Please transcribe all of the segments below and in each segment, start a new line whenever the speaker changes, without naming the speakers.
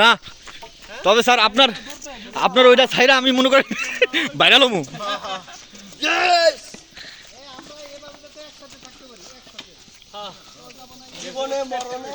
না তবে স্যার আপনার আপনার ওইটা ছাইরা আমি মনে করি বাইরে লমু।
জীবনে মরণে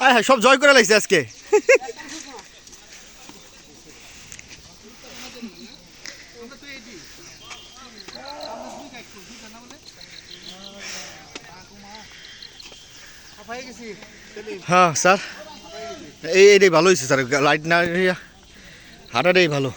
হ্যাঁ সব জয় করে লাগছে আজকে। হ্যাঁ স্যার। এই এটাই ভালো হয়েছে, স্যার। লাইট না হাঁটাটাই ভালো।